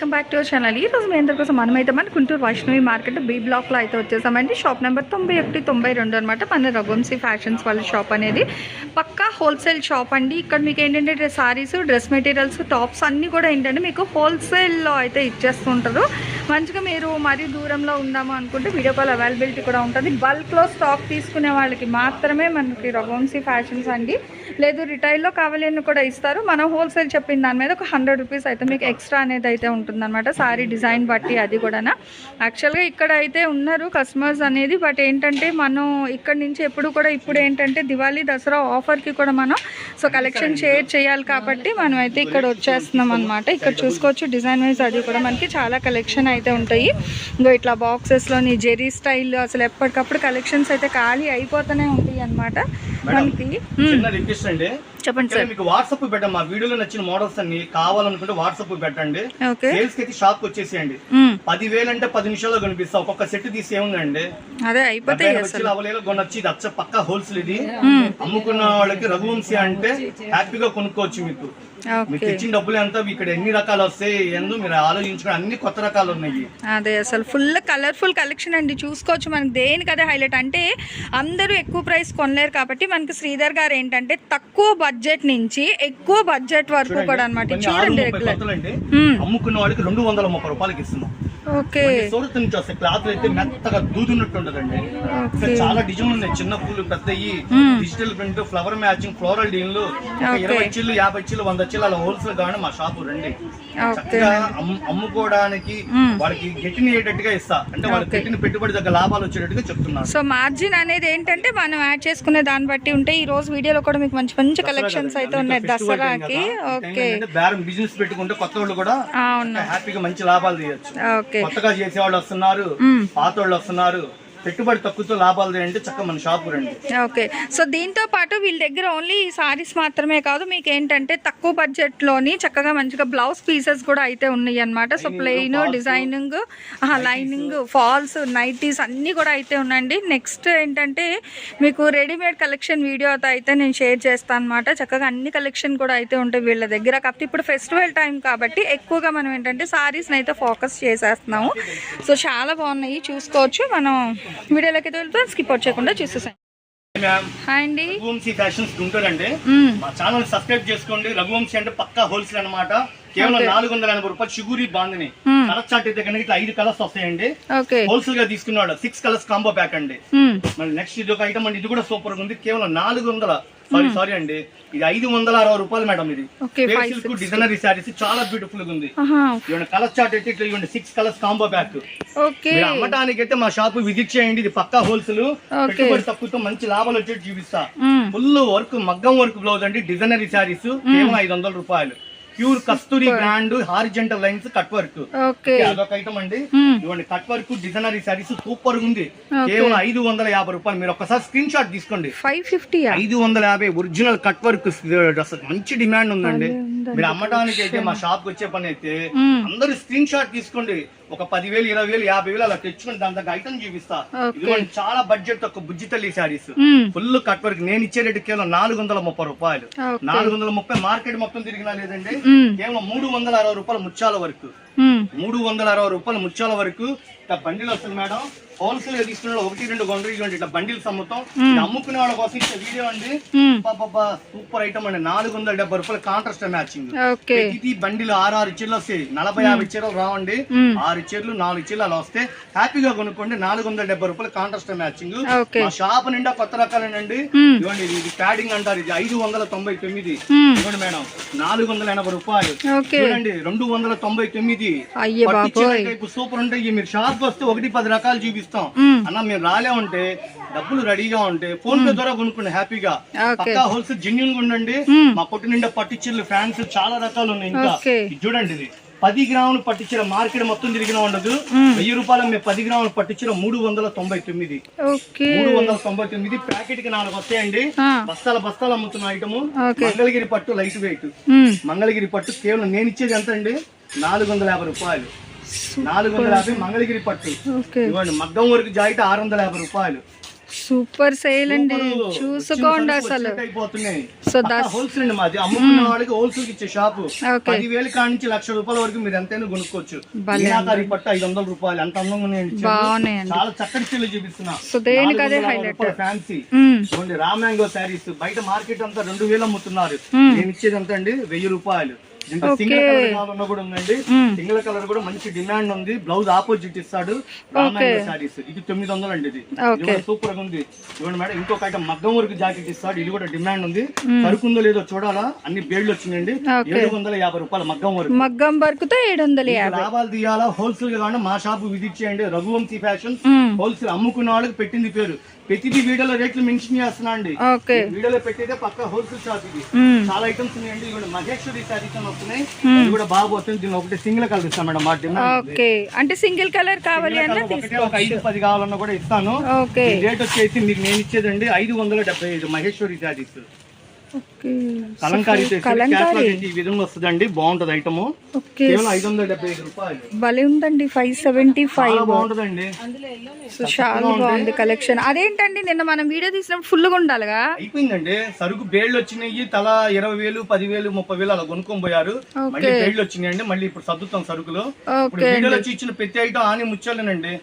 Welcome back to our channel ఈ రోజు మీ అందరి మనమైతే మన గుంటూరు వైష్ణవి మార్కెట్ బి బ్లాక్లో అయితే వచ్చేసామండి. షాప్ నెంబర్ తొంభై ఒకటి తొంభై రెండు అనమాట మన రఘువంశీ ఫ్యాషన్స్ వాళ్ళ షాప్ అనేది. పక్కా హోల్సేల్ షాప్ అండి. ఇక్కడ మీకు ఏంటంటే సారీస్ డ్రెస్ మెటీరియల్స్ టాప్స్ అన్నీ కూడా ఏంటంటే మీకు హోల్సేల్లో అయితే ఇచ్చేస్తుంటారు మంచిగా మీరు మరీ దూరంలో ఉందాము అనుకుంటే వీడియో కాల్ అవైలబిలిటీ కూడా ఉంటుంది. బల్క్లో స్టాక్ తీసుకునే వాళ్ళకి మాత్రమే మనకి రఘువంశీ ఫ్యాషన్స్ అండి. లేదు రిటైల్లో కావాలి అని కూడా ఇస్తారు. మనం హోల్సేల్ చెప్పిన దాని మీద ఒక హండ్రెడ్ రూపీస్ అయితే మీకు ఎక్స్ట్రా అనేది అయితే ఉంటుందన్నమాట. సారీ డిజైన్ బట్టి అది కూడా యాక్చువల్గా ఇక్కడ అయితే ఉన్నారు కస్టమర్స్ అనేది బట్ ఏంటంటే మనం ఇక్కడ నుంచి ఎప్పుడు కూడా ఇప్పుడు ఏంటంటే దివాళీ దసరా ఆఫర్కి కూడా మనం సో కలెక్షన్ షేర్ చేయాలి కాబట్టి మనం అయితే ఇక్కడ వచ్చేస్తున్నాం అనమాట ఇక్కడ చూసుకోవచ్చు డిజైన్ వైజ్ అది కూడా మనకి చాలా కలెక్షన్ అయితే ఉంటాయి. ఇంకో ఇట్లా బాక్సెస్లోని జెరీ స్టైల్ అసలు ఎప్పటికప్పుడు కలెక్షన్స్ అయితే ఖాళీ అయిపోతూనే ఉంటాయి అనమాట చిన్న రిక్వెస్ట్ అండి. చెప్పండి సార్. మీకు వాట్సాప్ మా వీడియోలో నచ్చిన మోడల్స్ అన్ని కావాలనుకుంటే వాట్సాప్ పెట్టండి. సేల్స్కి అయితే షాప్ వచ్చేసేయండి. మ్మ్. పదివేలు అంటే పది నిమిషాల్లో కనిపిస్తా. ఒక్కొక్క సెట్ తీసి ఏముందండి? అదే అయిపోతాయి వచ్చి అసలు అవలేలో కొనొచ్చి. ఇది అచ్చ పక్క హోల్సేల్ ఇది. అమ్ముకున్న వాళ్ళకి రఘువంశీ అంటే హ్యాపీగా కొనుక్కోవచ్చు మీకు. మీకు ఇచ్చిన డబ్బులు ఎంత ఇక్కడ ఎన్ని రకాలు వస్తాయి ఎందు మీరు ఆలోచించుకుని అన్ని కొత్త రకాలు ఉన్నాయి. అదే అసలు ఫుల్ కలర్ఫుల్ కలెక్షన్ అండి. చూసుకోవచ్చు మనకి దేనికి అదే హైలైట్ అంటే అందరూ ఎక్కువ ప్రైస్ కొనలేరు కాబట్టి మనకి శ్రీధర్ గారు ఏంటంటే తక్కువ బడ్జెట్ నుంచి ఎక్కువ బడ్జెట్ వరకు కూడా అనమాట చూడండి. అమ్ముకున్న వాళ్ళకి రెండు వందల ముప్పై రూపాయలకి ఇస్తున్నాం. ఓకే. సూరత్ నుంచి వస్తాయి క్లాత్ అయితే మెత్తగా దూదున్నట్టు ఉంటదండి. చాలా డిజైన్ ఉన్నాయి. చిన్న పూలు digital print flower matching floral డీన్లు. ఇరవై యాభై వంద అలా హోల్సేల్ మా షాపు రండి. చక్కగా అమ్ముకోవడానికి వాళ్ళకి ఇస్తా. అంటే వాళ్ళకి పెట్టుబడి దగ్గర లాభాలు వచ్చేటట్టుగా చెప్తున్నాను. సో మార్జిన్ అనేది ఏంటంటే మనం యాడ్ చేసుకునే దాన్ని బట్టి ఉంటే ఈ రోజు వీడియోలో కూడా మీకు మంచి మంచి కలెక్షన్స్ అయితే ఉన్నాయి దసరాకి. ఓకే. బేరం బిజినెస్ పెట్టుకుంటే కొత్త వాళ్ళు కూడా హ్యాపీగా మంచి లాభాలు తీయచ్చు. కొత్తగా చేసే వాళ్ళు వస్తున్నారు పాత వాళ్ళు వస్తున్నారు. పెట్టుబడి తక్కువతో లాభాలు తీయంటే చక్కగా మన షాపు రండి. ఓకే. సో దీంతో పాటు వీళ్ళ దగ్గర ఓన్లీ సారీస్ మాత్రమే కాదు మీకు ఏంటంటే తక్కువ బడ్జెట్లోని చక్కగా మంచిగా బ్లౌజ్ పీసెస్ కూడా అయితే ఉన్నాయి అనమాట so plain designing lining falls nighties అన్నీ కూడా అయితే ఉన్నాయండి నెక్స్ట్ ఏంటంటే మీకు రెడీమేడ్ కలెక్షన్ వీడియో అయితే నేను షేర్ చేస్తాను అనమాట చక్కగా అన్ని కలెక్షన్ కూడా అయితే ఉంటాయి వీళ్ళ దగ్గర. కాకపోతే ఇప్పుడు ఫెస్టివల్ టైం కాబట్టి ఎక్కువగా మనం ఏంటంటే సారీస్ని అయితే ఫోకస్ చేసేస్తున్నాము. సో చాలా బాగున్నాయి. చూసుకోవచ్చు. మనం వీడియోలోకి వెళ్తాం. స్కిప్ వచ్చేయకుండా చూసేసాం మ్యామ్ హాయ్ అండి. రఘువంశీ ఫ్యాషన్స్ గుంటూరు అండి మ్మ్. మా ఛానల్ సబ్స్క్రైబ్ చేసుకోండి. రఘువంశీ అంటే పక్కా హోల్సేల్ అన్నమాట. కేవలం నాలుగు వందల ఎనభై రూపాయలు షుగూరి బాందని. మ్మ్. కలర్ చార్ట్ ఇట్లా ఐదు కలర్స్ వస్తాయండి. హోల్సేల్గా తీసుకున్నాడు సిక్స్ కలర్స్ కాంబో ప్యాక్ అండి. మళ్ళీ నెక్స్ట్ ఇది ఒక ఐటమ్ అండి. ఇది కూడా సూపర్గా ఉంది. కేవలం నాలుగు వందల సారీ సారీ అండి. ఇది ఐదు వందల అరవై రూపాయలు మేడం ఇది. సిల్క్ డిజైనరీ శారీస్ చాలా బ్యూటిఫుల్గా ఉంది. ఇవ్వండి కలర్ చార్ట్ అయితే ఇట్లా ఇవ్వండి సిక్స్ కలర్స్ కాంబో ప్యాక్ మీరు అమ్మటానికి అయితే మా షాప్ విజిట్ చేయండి. ఇది పక్కా హోల్సేల్ పెట్టుబడి తక్కువతో మంచి లాభాలు వచ్చేది చూపిస్తా. ఫుల్ వర్క్ మగ్గం వర్క్ బ్లౌజ్ అండి. డిజైనరీ శారీస్ కేవలం ఐదు వందల రూపాయలు. Pure Kasturi brand horizontal lines cut work. అదొక ఐటమ్ అండి. మ్మ్. ఇవ్వండి cut work designer sarees super ఉంది. కేవలం ఐదు వందల యాభై రూపాయలు. మీరు ఒకసారి స్క్రీన్ షాట్ తీసుకోండి. ఫైవ్ ఫిఫ్టీయా ఐదు వందల యాభై ఒరిజినల్ కట్ వర్క్ మంచి డిమాండ్ ఉందండి. మీరు అమ్మటానికి అయితే మా షాప్ వచ్చే పని అయితే అందరూ స్క్రీన్ షాట్ తీసుకోండి. ఒక పదివేలు ఇరవై వేలు యాభై వేలు అలా తెచ్చుకొని దాని దగ్గర ఐటమ్ చూపిస్తా. ఇదిగోండి చాలా బడ్జెట్ ఒక బుజ్జి తల్లి శారీస్. Full cut work. నేను ఇచ్చే రేటు కేవలం నాలుగు వందల ముప్పై రూపాయలు. నాలుగు వందల ముప్పై మార్కెట్ మొత్తం తిరిగినా లేదండి. కేవలం మూడు వందల అరవై రూపాయల ముత్యాల వరకు. మూడు వందల అరవై రూపాయల ముత్యాల వరకు ఇట్లా బండిలు వస్తుంది మేడం. హోల్సేల్ తీసుకున్న ఒకటి రెండు ఇవ్వండి ఇట్లా బండిల్స్ అమ్ముతాం అమ్ముకునే వాళ్ళ కోసం ఇచ్చే వీడియో అండి. సూపర్ ఐటమ్ అండి. నాలుగు వందల డెబ్బై రూపాయల కాంట్రాస్ట్ మ్యాచింగ్ ఇది బండిలు ఆరు ఆరు చీరలు వస్తాయి. నలభై యాభై చీరలు రావండి. ఆరు చీరలు నాలుగు చీరలు అలా వస్తే హ్యాపీగా కొనుక్కోండి. నాలుగు వందల డెబ్బై రూపాయల కాంట్రాస్ట్ మ్యాచింగ్ మా షాప్ నిండా కొత్త రకాలేనండి. ఇవ్వండి ఇది- ప్యాడింగ్ అంటారు. ఇది ఐదు వందల తొంభై తొమ్మిది. మ్మ్. ఇవ్వండి మేడం. నాలుగు వందల ఎనభై రూపాయలు. చూడండి రెండు వందల తొంభై తొమ్మిది. అయ్యే బాబోయ్. టైపు సూపర్ ఉంటాయి మీరు షాప్ వస్తే ఒకటి పది రకాలు చూపిస్తాం. మ్మ్. అన్న మీరు రాలేమంటే డబ్బులు రెడీగా ఉంటే ఫోన్ పే ద్వారా కొనుక్కోండి హ్యాపీగా. పక్కా హోల్సేల్ జెన్యున్గా ఉండండి. మ్మ్. మా కొట్టు నిండా పట్టు చీరలు ఫ్యాన్స్ చాలా రకాలు ఉన్నాయి ఇంకా. చూడండి ఇది. పది గ్రాములు పట్టించిన మార్కెట్ మొత్తం తిరిగిన ఉండదు. వెయ్యి రూపాయలు మేము పది గ్రాములు పట్టించిన మూడు వందల తొంభై తొమ్మిది. మూడు వందల తొంభై తొమ్మిది ప్యాకెట్కి నాలుగు వస్తాయండి. బస్తాల బస్తాలు అమ్ముతున్న ఐటమ్. మంగళగిరి పట్టు లైట్ వెయిట్. మ్మ్. మంగళగిరి పట్టు కేవలం నేను ఇచ్చేది ఎంత అండి నాలుగు వందల యాభై రూపాయలు. నాలుగు వందల యాభై మంగళగిరి పట్టు. ఇవ్వండి మగ్గం వరకు జాయిట్ ఆరు వందల యాభై రూపాయలు. సూపర్ సేల్ అండి. చూసుకోండి అసలు. సో హోల్సేల్ అండి మాది. అమ్ముకున్న వాళ్ళకి హోల్సేల్ ఇచ్చే షాపు. పదివేల కాడ నుంచి లక్ష రూపాయల వరకు మీరు ఎంతైనా కొనుక్కోవచ్చు. మీనాకారి పట్టు ఐదు వందల రూపాయలు. ఎంత అందంగా చాలా చక్కటి చెల్లు చూపిస్తున్నా. సో దేనికి అదే హైలైట్ ఫ్యాన్సీ. రామ్యాంగో శారీస్. బయట మార్కెట్ అంతా రెండు వేలు అమ్ముతున్నారు. మ్మ్. నేను ఇచ్చేది ఎంత అండి వెయ్యి రూపాయలు. సింగిల్ కలర్ కూడా ఉందండి. సింగిల్ కలర్ కూడా మంచి డిమాండ్ ఉంది. బ్లౌజ్ ఆపోజిట్ ఇస్తాడు. శారీస్. ఇది తొమ్మిది వందలు అండి ఇది. సూపర్గా ఉంది. చూడండి మేడం ఇంకొక ఐటమ్ మగ్గం వరకు జాకెట్ ఇస్తాడు. ఇది కూడా డిమాండ్ ఉంది. సరుకుందో లేదో చూడాలా? అన్ని బేళ్ళు వచ్చినాయండి. ఓకే. ఏడు వందల యాభై రూపాయలు మగ్గం వరకు మగ్గం వరకుతో ఏడు వందల యాభై. లాభాలు తీయాలా? హోల్సేల్గా మా షాపు విధించేయండి రఘువంశీ ఫ్యాషన్. హోల్సేల్ అమ్ముకున్న వాళ్ళకి పెట్టింది పేరు. ప్రతిదీ వీడియోలో రేట్లు మెన్షన్ చేస్తున్నా అండి. వీడియోలో పెట్టేదే పక్క హోల్సేల్ షాప్ ఇది. చాలా ఐటమ్స్ ఉన్నాయండి. మహేశ్వరి శారీస్ వస్తున్నాయి. కూడా బాగా ఒకటి సింగిల్ కలర్ ఇస్తాను మేడం ఓకే. అంటే సింగిల్ కలర్ కావాలి ఒక ఐదు పది కావాలన్నా కూడా ఇస్తాను. రేట్ వచ్చేసి మీకు నేను ఇచ్చేదండి ఐదు వందల డెబ్బై ఐదు మహేశ్వరి ఓకే కలంకారీ కలంకారీ. ఈ విధంగా వస్తుందండి. బాగుంటది ఐటమ్. భలే ఉందండి ఫైవ్ సెవెంటీ ఫైవ్ బాగుంటదండి. సో చాలా బాగుంది కలెక్షన్ అదేంటండి నిన్న మనం వీడియో తీసినప్పుడు ఫుల్గా ఉండాలిగా? అయిపోయిందండి. సరుకు బేళ్ళు వచ్చినాయి. తల ఇరవై వేలు పదివేలు ముప్పై వేలు అలా కొనుక్కొని పోయారు. మళ్ళీ బేళ్ళు వచ్చినాయండి. మళ్ళీ ఇప్పుడు సర్దుతాం సరుకులు. ఇప్పుడు ఓకే. వీడియోలో వచ్చి ఇచ్చిన ప్రతి ఐటమ్ ఆని ముచ్చాలేనండి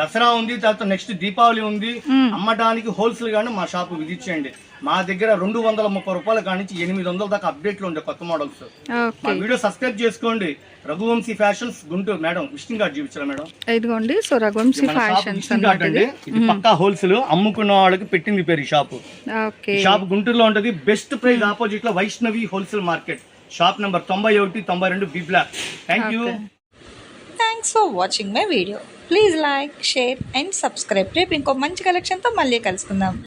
దసరా ఉంది తర్వాత నెక్స్ట్ దీపావళి ఉంది. అమ్మడానికి హోల్సేల్ గానీ మా షాపు విధించేయండి మా దగ్గర రెండు వందల ముప్పై రూపాయల కానించి ఎనిమిది వందల దాకా అప్డేట్లు ఉండే కొత్త మోడల్స్ మా వీడియో సబ్స్క్రైబ్ చేసుకోండి. Raghuvamshi fashions Guntur. Madam visiting card చూపించారా madam? ఇదిగోండి సో రఘువంశీ ఫ్యాషన్స్ అండి. ఇది. పక్కా హోల్సేల్ అమ్ముకున్న వాళ్ళకి పెట్టింది పేరు ఈ షాపు షాప్ గుంటూరులో ఉంటది. బెస్ట్ ప్రైస్ ఆపోజిట్లో Vaishnavi wholesale market shop number తొంభై ఒకటి తొంభై రెండు B block thank you thanks for watching my video please like share and subscribe రేపు ఇంకో మంచి కలెక్షన్తో మళ్ళీ కలుసుకుందాం.